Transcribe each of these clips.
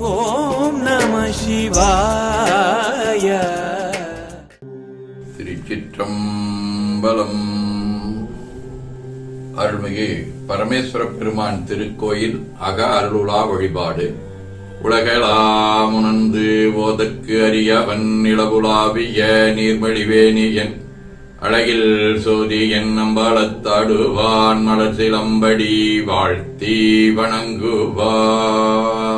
ஓம் நம சிவாய. திருச்சிற்றம்பலம். அருள்மிகு பரமேஸ்வர பெருமான் திருக்கோயில் அக அருளுலா வழிபாடு உலகளாமுணர்ந்து ஓதற்கு அரியவன் நிலவுலாவிய நீர்மழிவேணியன். அழகில் சோதி என் நம்பாளத்தாடுவான் மலர் சிலம்படி வாழ்த்தி வணங்குவா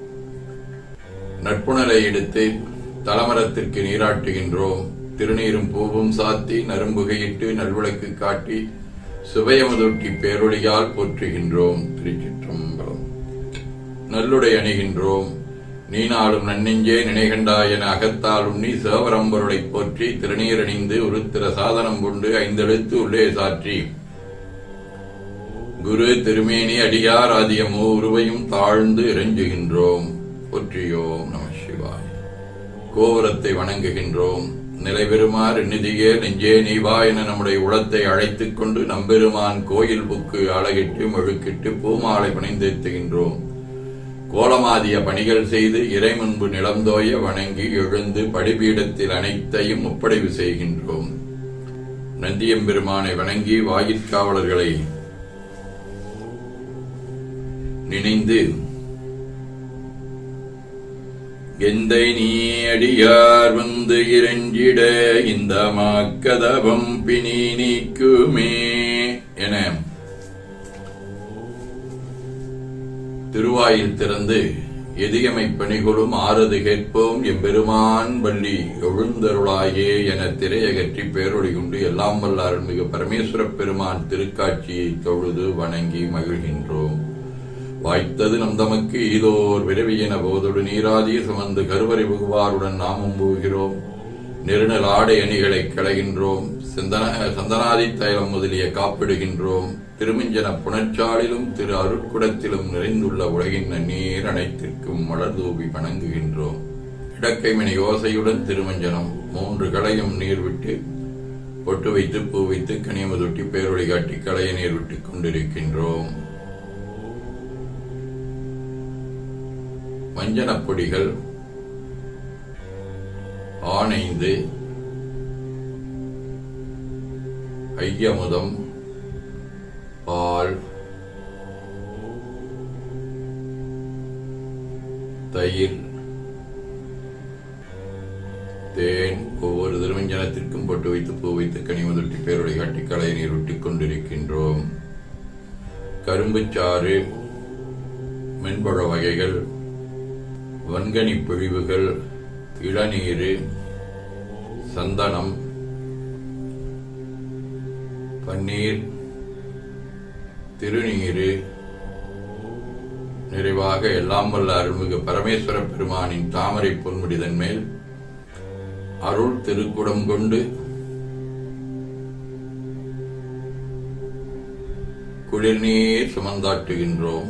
நட்புணலை எடுத்து தலமரத்திற்கு நீராட்டுகின்றோம். திருநீரும் பூவும் சாத்தி நரும்புகையிட்டு நல்விளக்கு காட்டி சுவையமுதொட்டி பேரொழியால் போற்றுகின்றோம். திருச்சிற்றம்பலம். நல்லுடை அணிகின்றோம். நீ நாளும் நன்னெஞ்சே நினைகண்டாய் என அகத்தால் உண்ணி சேவரம்பொருளை போற்றி திருநீர் அணிந்து உருத்திர சாதனம் கொண்டு ஐந்தெழுத்து உள்ளே சாற்றி. குரு திருமேனி அடியார் ஆதியமோ உருவையும் தாழ்ந்து இறைஞ்சுகின்றோம். போற்றியோம் நம சிவாய். கோபுரத்தை வணங்குகின்றோம். நிலைபெறுமாறு நிதியே நெஞ்சே நீவா என நம்முடைய உளத்தை அழைத்துக் கொண்டு நம்பெருமான் கோயில் புக்கு அழகிட்டு மெழுக்கிட்டு பூமாலை பணிந்தேத்துகின்றோம். கோலமாதிய பணிகள் செய்து இறை முன்பு நிலந்தோய வணங்கி எழுந்து படிபீடத்தில் அனைத்தையும் ஒப்படைவு செய்கின்றோம். நந்தியம்பெருமானை வணங்கி வாயிற்காவலர்களை நினைந்து எந்தை நீ அடியார் வந்து இறைஞ்சிட இந்த மாக்கதபம் பிணி நீக்குமே என திருவாயில் திறந்து எதியமை பணிகளும் ஆறது கேட்போம். எம்பெருமான் பள்ளி எழுந்தருளாயே என திரையகற்றி பேரொழி கொண்டு எல்லாம் வல்லாரன் மிக பரமேஸ்வர பெருமான் திருக்காட்சியை தொழுது வணங்கி மகிழ்கின்றோம். வாய்த்தது நம் தமக்கு ஈதோர் என போதொடு நீராதிய சுமந்து கருவறை புகுவாருடன் நாமும் போகிறோம். நெருநல் ஆடை அணிகளை கிளைகின்றோம். சிந்தன சந்தனாதி தைலம் முதலிய காப்பிடுகின்றோம். திருமிஞ்சன புணர்ச்சாலிலும் திரு அருட்குடத்திலும் நிறைந்துள்ள உலகின் நீர் அனைத்திற்கும் மலர்தூவி வணங்குகின்றோம். இடக்கைமணி ஓசையுடன் திருமஞ்சனம் மூன்று களையும் நீர் விட்டு பொட்டு வைத்து பூ வைத்து கனியமதொட்டி பேரொழி காட்டி களைய நீர் விட்டுக் கொண்டிருக்கின்றோம். மஞ்சனப் பொடிகள் ஆனைந்து ஐயமுதம் பால் தயிர் தேன் ஒவ்வொரு திருமஞ்சனத்திற்கும் பொட்டு வைத்து பூ வைத்து கனிமுதட்டி பேருடைய காட்டி களை நீர் விட்டுக் கொண்டிருக்கின்றோம். கரும்புச்சாறு மென்பழ வகைகள் வன்கனி பிழிவுகள் இளநீர் சந்தனம் பன்னீர் திருநீரு நிறைவாக எல்லாம் வல்ல அருள்மிகு பரமேஸ்வர பெருமானின் தாமரை பொன்முடிதன் மேல் அருள் திருக்குடம் கொண்டு குளிர்நீர் சுமந்தாட்டுகின்றோம்.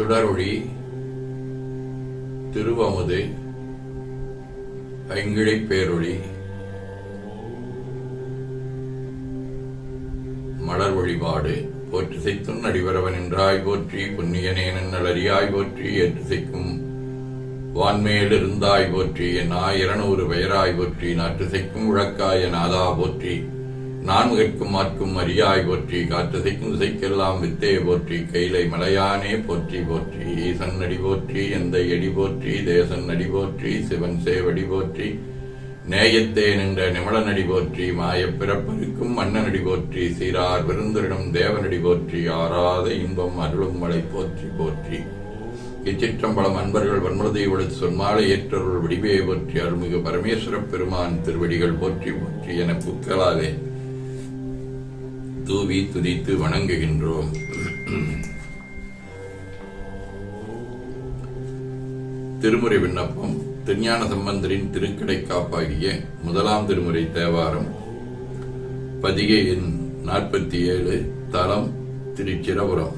சுடரொளி திருவமுது ஐங்கிழை பேரொளி மலர் வழிபாடு. போற்று செய்தும் நடிவரவன் என்றாய் போற்றி புண்ணியனேனன் நலரியாய் போற்றி ஏற்று செய்க்கும் வான்மேல் இருந்தாய் போற்றி என் ஆயிரநூறு பெயராய் போற்றி நாற்று செய்க்கும் என் நாதா போற்றி. நான்முகற்கும் மாற்கும் அரியாய் போற்றி காற்றசைக்கும் திசைக்கெல்லாம் வித்தே போற்றி கைலை மலையானே போற்றி போற்றி ஈசன் அடி போற்றி எந்த எடி போற்றி தேசன் அடி போற்றி சிவன் சேவடி போற்றி நேயத்தே நின்ற நிமலனடி போற்றி மாயப் பிறப்பருக்கும் மன்னனடி போற்றி சீரார் விருந்தரிடம் தேவனடி போற்றி ஆறாத இன்பம் அருளும் மலை போற்றி போற்றி. இச்சிற்றம்பலம் அன்பர்கள் வன்மனதை விழுத்து சொன்மாலை ஏற்றருள் விடிவே போற்றி அருள்மிகு பரமேஸ்வரப் பெருமான் திருவடிகள் போற்றி போற்றி என புக்கலாலே தூவி துதித்து வணங்குகின்றோம். திருமுறை விண்ணப்பம். திருஞான சம்பந்தரின் திருக்கடை காப்பாகிய முதலாம் திருமுறை தேவாரம். பதிகை எண் நாற்பத்தி ஏழு தலம் திருச்சிரபுரம்.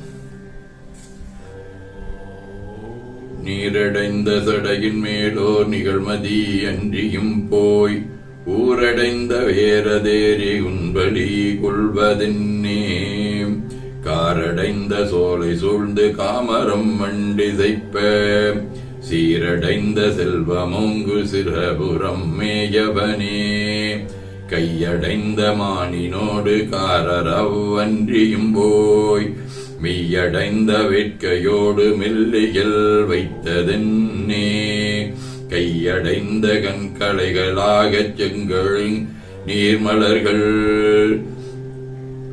நீரடைந்த சடையின் மேலோர் நிகழ்மதி அன்றியும் போய் ஊரடைந்த வேரதேறி உண்படி கொள்வதென்னே. காரடைந்த சோலை சூழ்ந்து காமரம் மண்டிசைப்ப. சீரடைந்த செல்வமோங்கு சிறபுறம் மேயவனே. கையடைந்த மானினோடு காரரவ்வன்றியும் போய். மெய்யடைந்த வேட்கையோடு மெல்லியல் வைத்ததென்னே. அடைந்த கண்களைகளாகச் செங்கள் நீர்மலர்கள்.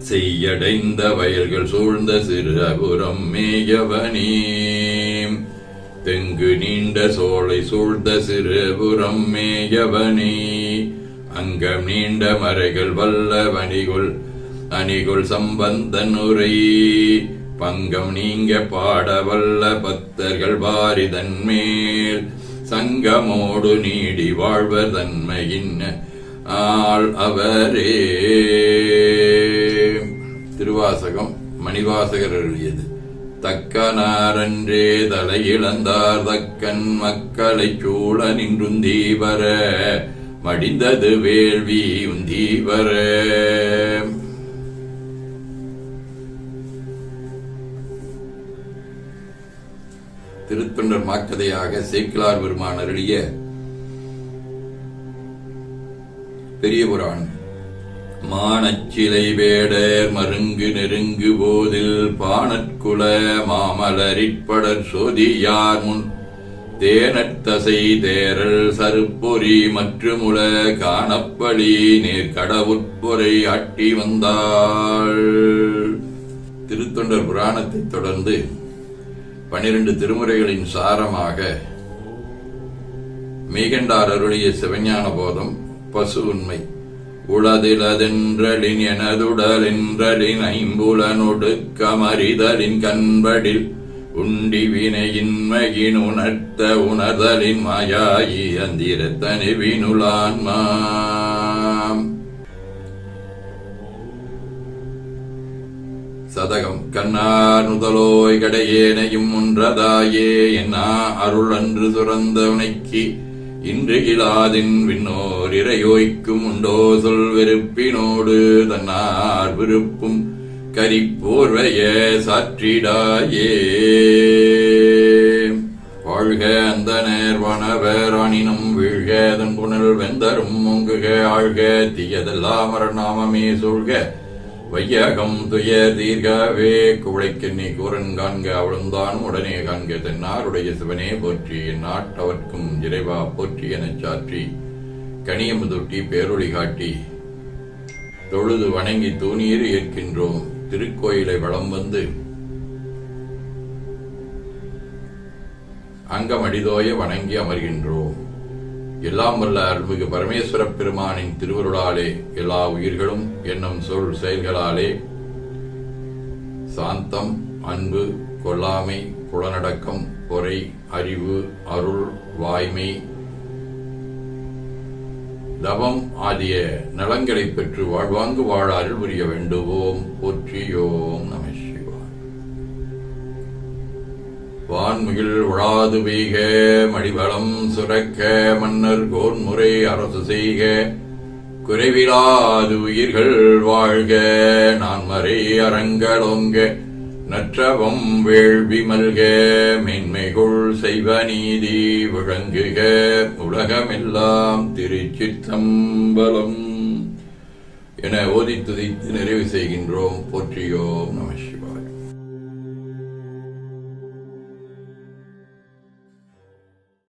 செய்யடைந்த வயல்கள் சூழ்ந்த சிறபுறம் மேயவனே. தெங்கு நீண்ட சோலை சூழ்ந்த சிறுபுறம் மேயவனே. அங்கம் நீண்ட மறைகள் வல்லவணிகுள் அணிகுள் சம்பந்தன் உரை. பங்கம் நீங்க பாட வல்ல பத்தர்கள் வாரிதன் மேல். சங்கமோடு நீடி வாழ்வர் தன்மையின் ஆள் அவரே. திருவாசகம் மணிவாசகர் எழுதியது. தக்கனாரன்றே தலை இழந்தார் தக்கன் மக்களை சூழ நின்றும் தீவர மடிந்தது வேள்வி உந்தீவர திருத்தொண்டர் மாக்கதையாக சேக்கிலார் பெருமான் அருளிய பெரிய புராணம் மானச்சிலை வேடர் மருங்கு நெருங்கு போதில் பானற்குல மாமலரிற்படர் சோதியார் முன். தேனத்தசை தேரல் சருப்பொறி மற்றுமுல காணப்பழி நேர்கடவுட்பொறை அட்டி வந்தாள். திருத்தொண்டர் புராணத்தைத் தொடர்ந்து பனிரெண்டு திருமுறைகளின் சாரமாக மீகண்டார் அருளிய சிவஞான போதம் பசு உண்மை. உளதிலதென்றலின் எனதுடலென்றலின் ஐம்புலனொடுக்கமறிதலின் கண்படில் உண்டி வினையின்மையின் உணர்த்த உணர்தலின் மாயாயி அந்திரத்தனி வினுலான்மா. சதகம். கண்ணார் நுதலோய் கடையேனையும் ஒன்றதாயே என்னா அருள் அன்று சுரந்த உனைக்கு இன்று இலாதின் விண்ணோர் இறையோய்க்கும் உண்டோ சொல் வெறுப்பினோடு தன்னார் விருப்பும். கரிப்போர்வைய சாற்றிடாயே. வாழ்க அந்த நேர்வனவர் வீழ்க அதன் புனல் வெந்தரும் ஒங்குக ஆழ்க தீயதெல்லாம் மரநாமமே சொல்க வையகம் துய தீர்கவே குவளைக்கெண்ணி கூரன் காண்க அவளுந்தான் உடனே காண்க தென்னாருடைய சிவனே போற்றி என் நாட்டவர்க்கும் இறைவா போற்றி எனச் சாற்றி கனியமுதொட்டி பேரொழி காட்டி தொழுது வணங்கி தூணீர் ஏற்கின்றோம் திருக்கோயிலை வலம் வந்து அங்கமடிதோய வணங்கி அமர்கின்றோம். எல்லாம் வல்ல அருள்மிகு பரமேஸ்வர பெருமானின் திருவருளாலே எல்லா உயிர்களும் என்னும் சொல் செயல்களாலே சாந்தம் அன்பு கொல்லாமை புலனடக்கம் பொறை அறிவு அருள் வாய்மை தவம் ஆகிய நலங்களை பெற்று வாழ்வாங்கு வாழ அருள் புரிய வேண்டுவோம் போற்றியோம் நம வான்முகில் உழாது பெய்க மடிவளம் சுரக்க மன்னர் கோன்முறை அரசு செய்க. குறைவிலாது உயிர்கள் வாழ்க நான் மறை அரங்களொங்க நற்றவம் வேள்வி மல்க. மேன்மைகுள் செய்வ நீதி விளங்குக உலகமெல்லாம் திருச்சித்தம்பலம் என ஓதி நிறைவு செய்கின்றோம். போற்றியோம் நம சிவாய்.